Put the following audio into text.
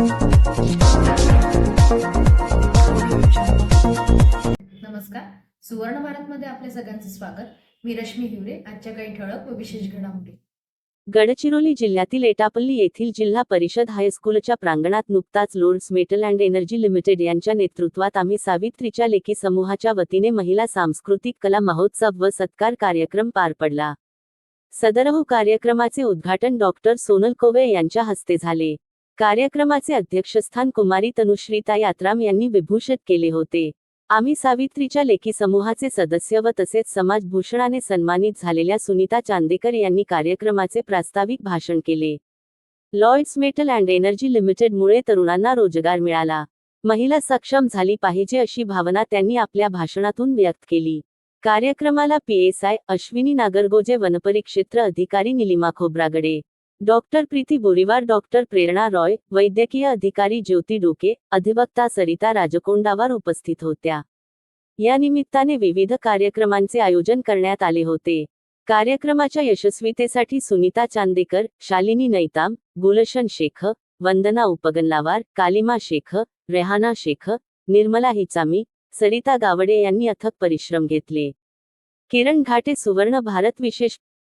नमस्कार. सुवर्ण भारतमध्ये आपल्या सगळ्यांचे स्वागत. मी रश्मी हिवरे आजच्या काही ठळक व विशेष घडामोडी. गडचिरोली जिल्ह्यातील एटापल्ली येथील जिल्हा परिषद हायस्कूलच्या प्रांगणात नुकताच Lloyds metal and energy limited यांच्या नेतृत्वात आम्ही सावित्रीच्या लेखी समूहाच्या वतीने महिला सांस्कृतिक कला महोत्सव व सत्कार कार्यक्रम पार पडला. सदरहू कार्यक्रमाचे उद्घाटन डॉक्टर सोनल कोवे यांच्या हस्ते झाले. कार्यक्रमाचे अध्यक्षस्थान कुमारी तनुश्रीता यात्राम यांनी विभूषित केले होते. आम्ही सावित्रीच्या लेखी समूहाचे सदस्य व तसेच समाजभूषणाने सन्मानित झालेल्या सुनीता चांदेकर यांनी कार्यक्रमाचे प्रास्ताविक भाषण केले. लॉइड्स मेटल अँड एनर्जी लिमिटेडमुळे तरुणांना रोजगार मिळाला. महिला सक्षम झाली पाहिजे अशी भावना त्यांनी आपल्या भाषणातून व्यक्त केली. कार्यक्रमाला पीएसआय अश्विनी नागरगोजे वनपरिक्षेत्र अधिकारी निलिमा खोब्रागडे डॉक्टर प्रीती बोरीवार डॉक्टर प्रेरणा रॉय वैद्यकीय अधिकारी ज्योती डोके अधिवक्ता सरिता राजकोंडावार उपस्थित होत्या. या निमित्ताने विविध कार्यक्रमांचे आयोजन करण्यात आले होते. कार्यक्रमाच्या यशस्वीतेसाठी सुनीता चांदेकर शालिनी नैताम गुलशन शेख वंदना उपगनलावार कालिमा शेख रेहाना शेख निर्मला हिचामी सरिता गावडे यांनी अथक परिश्रम घेतले. किरण घाटे सुवर्ण भारत विशेष